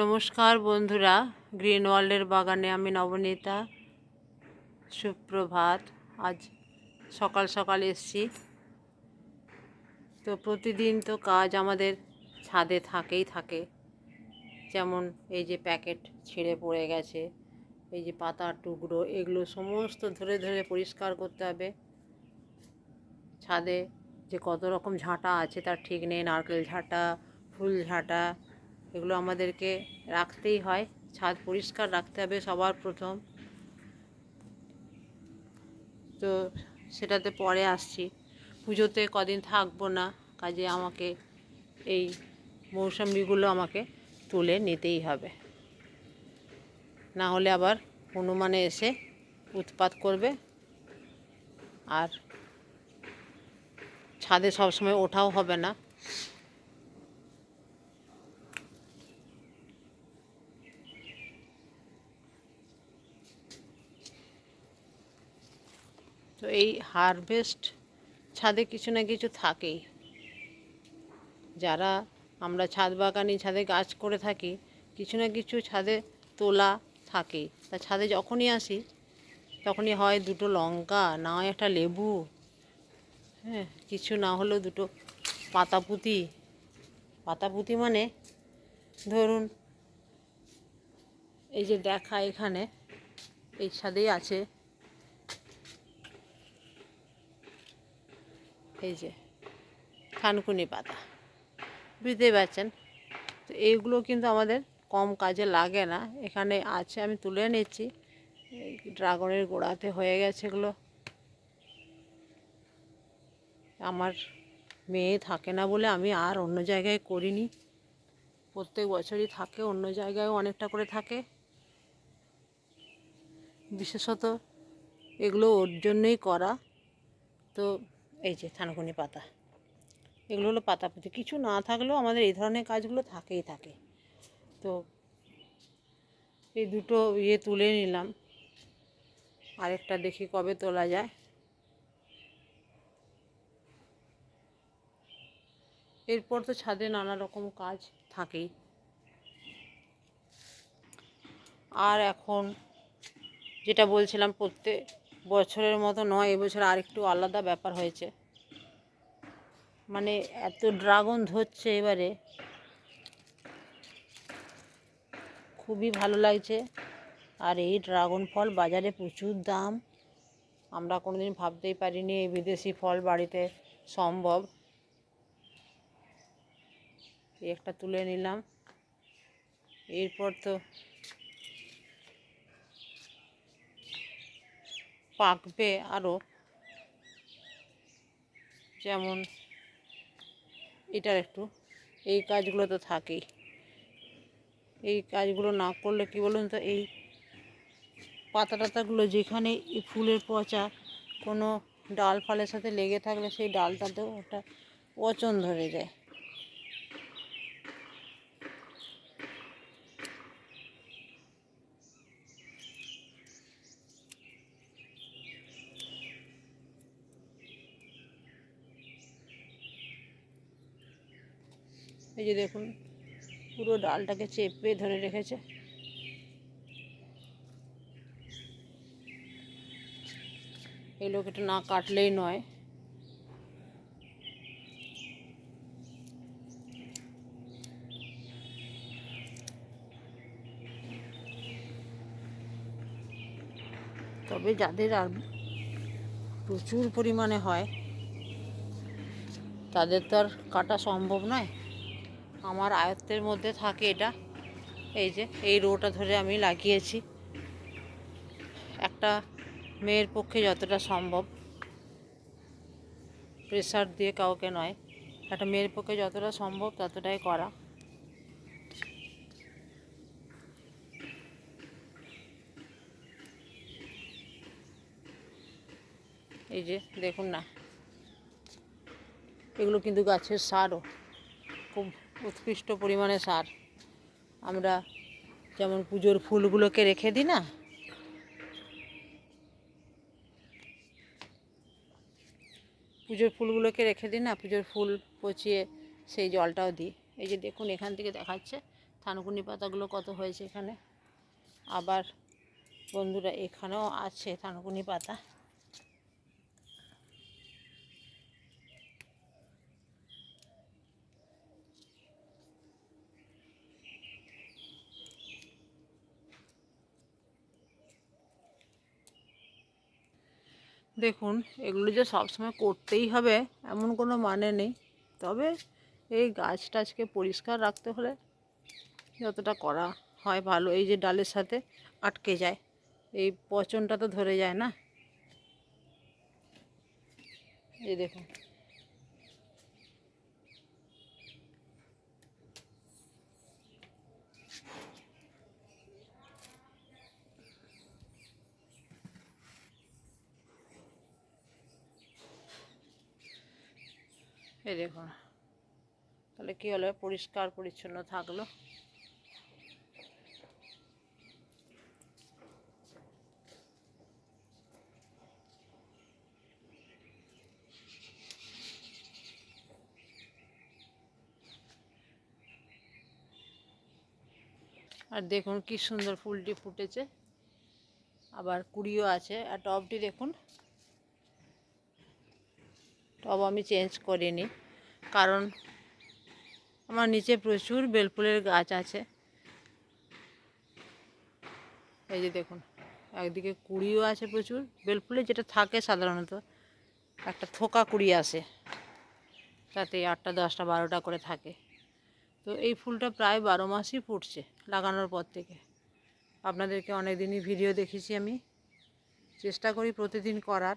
নমস্কার বন্ধুরা, গ্রিন ওয়ার্ল্ডের বাগানে আমি নবনীতা, সুপ্রভাত। আজ সকাল সকাল এসছি। তো প্রতিদিন তো কাজ আমাদের ছাদে থাকেই থাকে। যেমন এই যে প্যাকেট ছিঁড়ে পড়ে গেছে, এই যে পাতার টুকরো, এগুলো সমস্ত ধরে ধরে পরিষ্কার করতে হবে। ছাদে যে কত রকম ঝাঁটা আছে, তার ঠিক নেই, নারকেল ঝাঁটা, ফুল ঝাঁটা এগুলো আমাদেরকে রাখতেই হয়। ছাদ পরিষ্কার রাখতে হবে সবার প্রথম। তো সেটাতে পরে আসছি। পুজোতে কদিন থাকব না, কাজে আমাকে এই মৌসুমিগুলো আমাকে তুলে নিতেই হবে। না হলে আবার হনুমানে এসে উৎপাত করবে। আর ছাদে সবসময় ওঠাও হবে না। এই হারভেস্ট ছাদে কিছু না কিছু থাকেই। যারা আমরা ছাদ বাগানি ছাদে গাছ করে থাকি, কিছু না কিছু ছাদে তোলা থাকেই। তা ছাদে যখনই আসি, তখনই হয় দুটো লঙ্কা, না হয় একটা লেবু হ্যাঁ কিছু না হলেও দুটো পাতাপুতি। পাতাপুতি মানে ধরুন, এই যে দেখা এখানে, এই ছাদেই আছে। এই যে থানকুনি পাতা। বুঝতেই পারছেন? তো এইগুলো কিন্তু আমাদের কম কাজে লাগে না। এখানে আছে, আমি তুলে নিচ্ছি। ড্রাগনের গোড়াতে হয়ে গেছে এগুলো। আমার মেয়ে থাকে না বলে আমি আর অন্য জায়গায় করিনি। প্রত্যেক বছরই থাকে, অন্য জায়গায়ও অনেকটা করে থাকে। বিশেষত এগুলো ওর জন্যই করা। তো এই যে থানকুনি পাতা। এগুলো হলো পাতা পুঁতি। কিছু না থাকলেও আমাদের এই ধরনের কাজগুলো থাকেই থাকে। তো এই দুটো ইয়ে তুলে নিলাম। আরেকটা দেখি কবে তোলা যায়। এরপর তো ছাদে নানা রকম কাজ থাকেই। আর এখন যেটা বলছিলাম, প্রত্যেক বছরের মতো নয়, এবছর আরেকটু আলাদা ব্যাপার হয়েছে। মানে এত ড্রাগন ধরছে এবারে। খুবই ভালো লাগছে। আর এই ড্রাগন ফল বাজারে প্রচুর দাম। আমরা কোনোদিন ভাবতেই পারিনি এই বিদেশি ফল বাড়িতে সম্ভব। একটা তুলে নিলাম। এরপর তো পাকবে আরও যেমন এটার একটু, এই কাজগুলো তো থাকেই। এই কাজগুলো না করলে কি বলুন তো, এই পাতা টাতাগুলো যেখানে ফুলের পচা, কোনো ডাল ফালের সাথে লেগে থাকলে সেই ডালটাতেও ওটা পচন ধরে যায়। এই যে দেখুন, পুরো ডালটাকে চেপে ধরে রেখেছে। এই লোক এটা না কাটলেই নয়। তবে যাদের আর প্রচুর পরিমাণে হয়, তাদের তো আর কাটা সম্ভব নয়। আমার আয়ত্তের মধ্যে থাকে এটা। এই যে, এই রোটা ধরে আমি লাগিয়েছি। একটা মেয়ের পক্ষে যতটা সম্ভব। প্রেশার দিয়ে কাউকে নয়। একটা মেয়ের পক্ষে যতটা সম্ভব ততটাই করা। এই যে, দেখুন না। এগুলো কিন্তু গাছের সারও। খুব উৎকৃষ্ট পরিমাণে সার। আমরা যেমন পুজোর ফুলগুলোকে রেখে দিই না? পুজোর ফুলগুলোকে রেখে দিই না? পুজোর ফুল পচিয়ে সেই জলটাও দিই। এই যে দেখুন, এখান থেকে দেখাচ্ছে থানকুনি পাতাগুলো কত হয়েছে এখানে। আবার বন্ধুরা, এখানেও আছে থানকুনি পাতা। দেখুন, এগুলো যে সবসময় করতেই হবে এমন কোনো মানে নেই। তবে এই গাছ টাছকে পরিষ্কার রাখতে হলে যতটা করা হয় ভালো, এই যে ডালের সাথে আটকে যায়। এই পচনটা তো ধরে যায় না। এই দেখুন। এই দেখুন তাহলে কী হলো? পরিষ্কার, পরিচ্ছন্ন থাকল। আর দেখুন কি সুন্দর ফুলটি ফুটেছে। আবার কুড়িও আছে। আর টবটি দেখুন। টব আমি চেঞ্জ করিনি। কারণ আমার নিচে প্রচুর বেলফুলের গাছ আছে। এই যে দেখুন, একদিকে কুড়িও আছে প্রচুর। বেলফুলে যেটা থাকে সাধারণত, একটা থোকা কুড়ি আসে। তাতে আটটা, দশটা, বারোটা করে থাকে। তো এই ফুলটা প্রায় বারো মাসই ফুটছে লাগানোর পর থেকে। আপনাদেরকে অনেক দিনই ভিডিও দেখেছি আমি। চেষ্টা করি প্রতিদিন করার।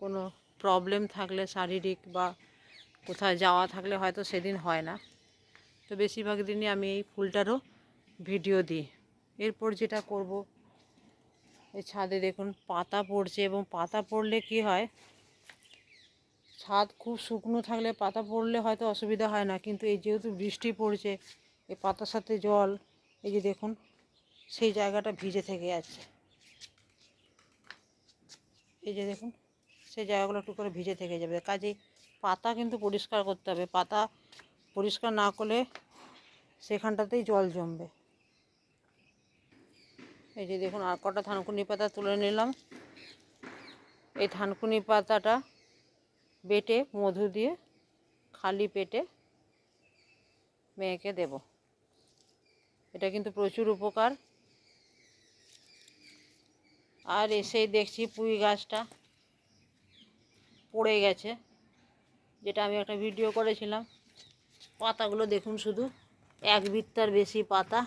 কোনো প্রবলেম থাকলে শারীরিক বা কোথাও যাওয়া থাকলে হয়তো সেদিন হয় না। তো বেশিরভাগ দিনই আমি এই ফুলটারও ভিডিও দিই। এরপর যেটা করব, এই ছাদে দেখুন পাতা পড়ছে এবং পাতা পড়লে কি হয়, ছাদ খুব শুকনো থাকলে পাতা পড়লে হয়তো অসুবিধা হয় না, কিন্তু এই যেহেতু বৃষ্টি পড়ছে, এই পাতার সাথে জল, এই যে দেখুন সেই জায়গাটা ভিজে থেকে যাচ্ছে। এই যে দেখুন সেই জায়গাগুলো একটু করে ভিজে থেকে যাবে। কাজেই পাতা কিন্তু পরিষ্কার করতে হবে। পাতা পরিষ্কার না করলে সেখানটাতেই জল জমবে। এই যে দেখুন, আর কটা থানকুনি পাতা তুলে নিলাম। এই থানকুনি পাতাটা বেটে, মধু দিয়ে খালি পেটে মেয়েকে দেব। এটা কিন্তু প্রচুর উপকার। আর এসেই দেখছি পুঁই গাছটা। পড়ে গেছে, যেটা আমি একটা ভিডিও করেছিলাম। পাতাগুলো দেখুন শুধু, এক বৃত্তার বেশি পাতা।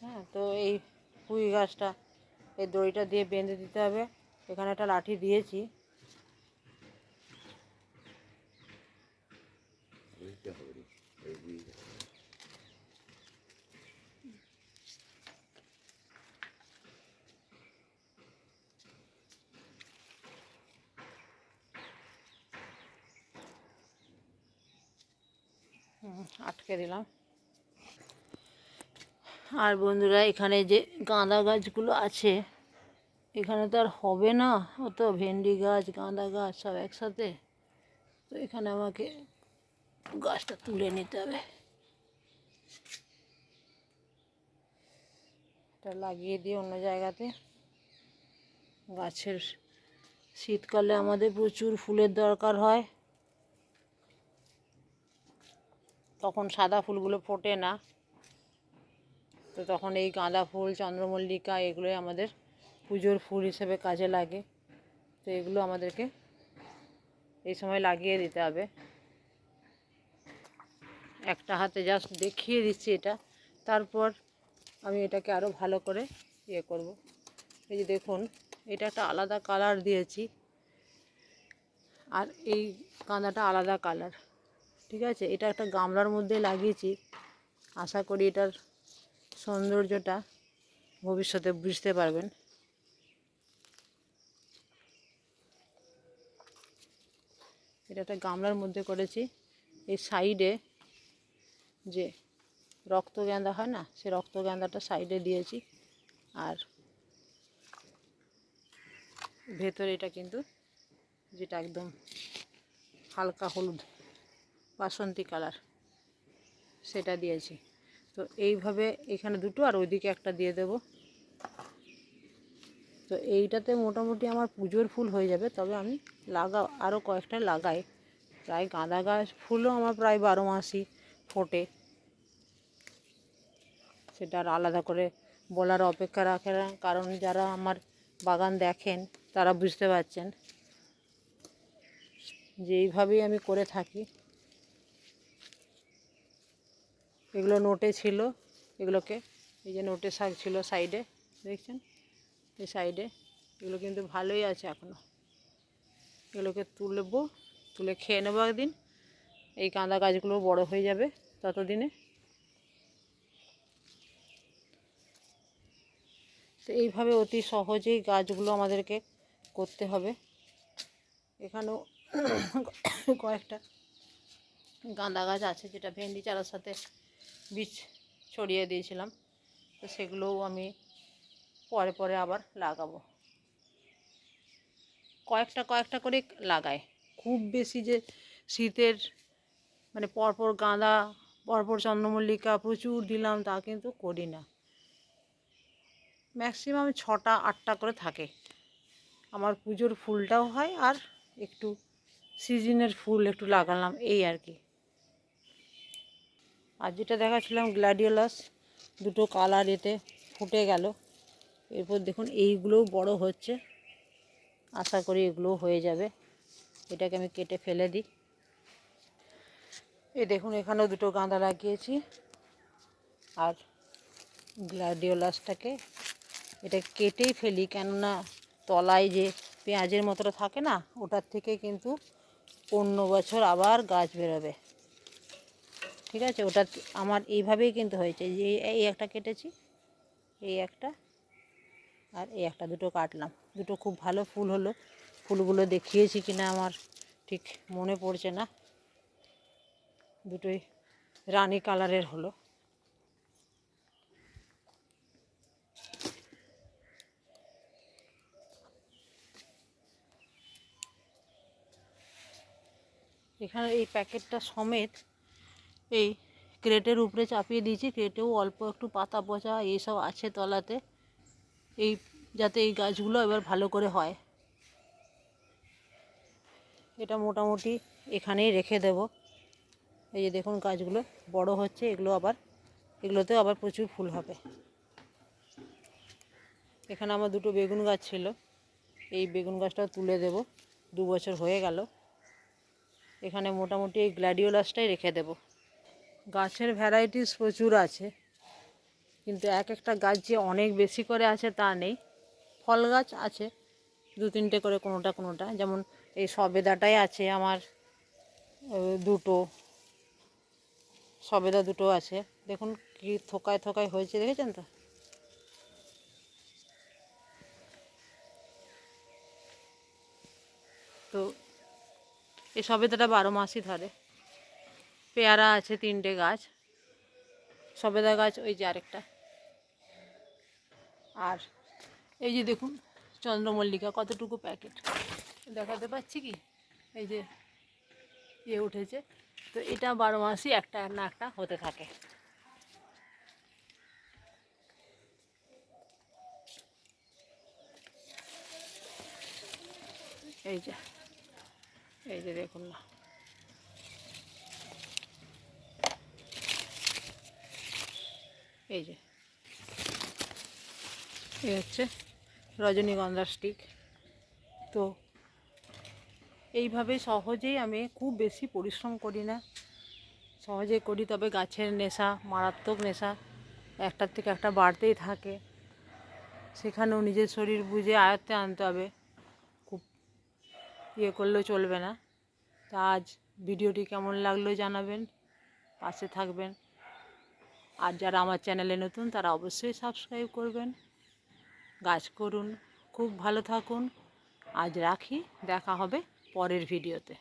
হ্যাঁ তো এই পুঁই গাছটা, এই দড়িটা দিয়ে বেঁধে দিতে হবে। এখানে একটা লাঠি দিয়েছি। আটকে দিলাম। আর বন্ধুরা এখানে যে গাঁদা গাছগুলো আছে এখানে তো আর হবে না। অত ভেন্ডি গাছ গাঁদা গাছ সব একসাথে। তো এখানে আমাকে গাছটা তুলে নিতে হবে। এটা লাগিয়ে দিয়ে অন্য জায়গাতে। গাছের শীতকালে আমাদের প্রচুর ফুলের দরকার হয়। তখন সাদা ফুলগুলো ফোটে না। তো তখন এই গাঁদা ফুল, চন্দ্রমল্লিকা এগুলোই আমাদের পুজোর ফুল হিসেবে কাজে লাগে। তো এগুলো আমাদেরকে এই সময় লাগিয়ে দিতে হবে। একটা হাতে জাস্ট দেখিয়ে দিচ্ছি এটা। তারপর আমি এটাকে আরও ভালো করে ইয়ে করব। এই যে দেখুন, এটা একটা আলাদা কালার দিয়েছি। আর এই কাঁদাটা আলাদা কালার ঠিক আছে? এটা একটা গামলার মধ্যে লাগিয়েছি। আশা করি এটার সৌন্দর্যটা ভবিষ্যতে বুঝতে পারবেন। এটা একটা গামলার মধ্যে করেছি। এই সাইডে যে রক্ত গেঁদা হয় না, সে রক্ত গেঁদাটা সাইডে দিয়েছি। আর ভেতরে এটা কিন্তু যেটা একদম হালকা হলুদ। বাসন্তী কালার। সেটা দিয়েছি। তো এইভাবে এখানে দুটো আর ওইদিকে একটা দিয়ে দেব। তো এইটাতে মোটামুটি আমার পুজোর ফুল হয়ে যাবে। তবে আমি লাগা আরও কয়েকটা লাগাই। প্রায় গাঁদা গাছ ফুলও আমার প্রায় বারো মাসই ফোটে। সেটা আর আলাদা করে বলার অপেক্ষা রাখে না। কারণ যারা আমার বাগান দেখেন, তারা বুঝতে পারছেন যে এইভাবেই আমি করে থাকি। এগুলো নোটে ছিল, এগুলোকে, এই যে নোটে শাক ছিল সাইডে, দেখছেন? এই সাইডে, এগুলো কিন্তু ভালোই আছে এখনও এগুলোকে তুলবো, তুলে খেয়ে নেব একদিন। এই কাঁদা গাছগুলো বড় হয়ে যাবে ততদিনে। তো এইভাবে অতি সহজেই গাছগুলো আমাদেরকে করতে হবে। এখানেও কয়েকটা গাঁদা গাছ আছে যেটা ভেন্ডি চারার সাথে বীজ ছড়িয়ে দিয়েছিলাম, তো সেগুলোও আমি পরে পরে আবার লাগাবো। কয়েকটা কয়েকটা করে লাগাই। খুব বেশি যে শীতের মানে পরপর গাঁদা, পরপর চন্দ্রমল্লিকা প্রচুর দিলাম তা কিন্তু করি না। ম্যাক্সিমাম ছটা, আটটা করে থাকে। আমার পুজোর ফুলটাও হয় আর একটু সিজনের ফুল একটু লাগালাম, এই আর কি। আর যেটা দেখাচ্ছিলাম গ্ল্যাডিওলাস দুটো কালার এতে ফুটে গেল। এরপর দেখুন, এইগুলোও বড় হচ্ছে। আশা করি এগুলোও হয়ে যাবে। এটাকে আমি কেটে ফেলে দিই। এই দেখুন, এখানেও দুটো গাঁদা লাগিয়েছি। আর গ্ল্যাডিওলাসটাকে এটা কেটেই ফেলি, কেননা তলায় যে পেঁয়াজের মতোটা থাকে না, ওটার থেকে কিন্তু অন্য বছর আবার গাছ বেরোবে। ঠিক আছে? ওটা আমার এইভাবেই কিন্তু হয়েছে। যে এই একটা কেটেছি, এই একটা, আর এই একটা দুটো কাটলাম। দুটো খুব ভালো ফুল হলো। ফুলগুলো দেখিয়েছি কিনা আমার ঠিক মনে পড়ছে না। দুটোই রানী কালারের হলো। এখানে এই প্যাকেটটা সমেত এই ক্রেটের উপরে চাপিয়ে দিয়েছি, ক্রেটেও অল্প একটু পাতা পচা এইসব আছে তলাতে। এই যাতে এই গাছগুলো এবার ভালো করে হয়। এটা মোটামুটি এখানেই রেখে দেব। এই যে দেখুন গাছগুলো বড় হচ্ছে, এগুলো আবার, এগুলোতেও আবার প্রচুর ফুল হবে। এখানে আমার দুটো বেগুন গাছ ছিল, এই বেগুন গাছটাও তুলে দেব। দু বছর হয়ে গেল। এখানে মোটামুটি এই গ্ল্যাডিওলাসটাই রেখে দেব। গাছের ভ্যারাইটিস প্রচুর আছে, কিন্তু এক একটা গাছ যে অনেক বেশি করে আছে তা নেই। ফল গাছ আছে, দু তিনটে করে কোনোটা কোনোটা। যেমন এই সবেদাটাই আছে আমার দুটো। সবেদা দুটো আছে। দেখুন কি থোকায় থোকায় হয়েছে, দেখেছেন তো? তো এই সবেদাটা বারো মাসই ধরে। পেয়ারা আছে তিনটে গাছ। সবেদা গাছ, ওই যে আরেকটা। আর এই যে দেখুন, চন্দ্রমল্লিকা, কতটুকু প্যাকেট। দেখাতে পাচ্ছি কি? এই যে ইয়ে উঠেছে। তো এটা বারো মাসই একটা না একটা হতে থাকে। এই যে এই যে দেখুন না। এই যে। এই হচ্ছে রজনীগন্ধার স্টিক তো এইভাবে সহজেই আমি খুব বেশি পরিশ্রম করি না। সহজে করি, তবে গাছের নেশা, মারাত্মক নেশা একটার থেকে একটা বাড়তেই থাকে। সেখানেও নিজের শরীর বুঝে আয়ত্তে আনতে হবে। খুব ইয়ে করলেও চলবে না। তা আজ ভিডিওটি কেমন লাগল জানাবেন। পাশে থাকবেন। আর যারা আমার চ্যানেলে নতুন, তারা অবশ্যই সাবস্ক্রাইব করবেন। গাছ করুন, খুব ভালো থাকুন। আজ রাখি, দেখা হবে পরের ভিডিওতে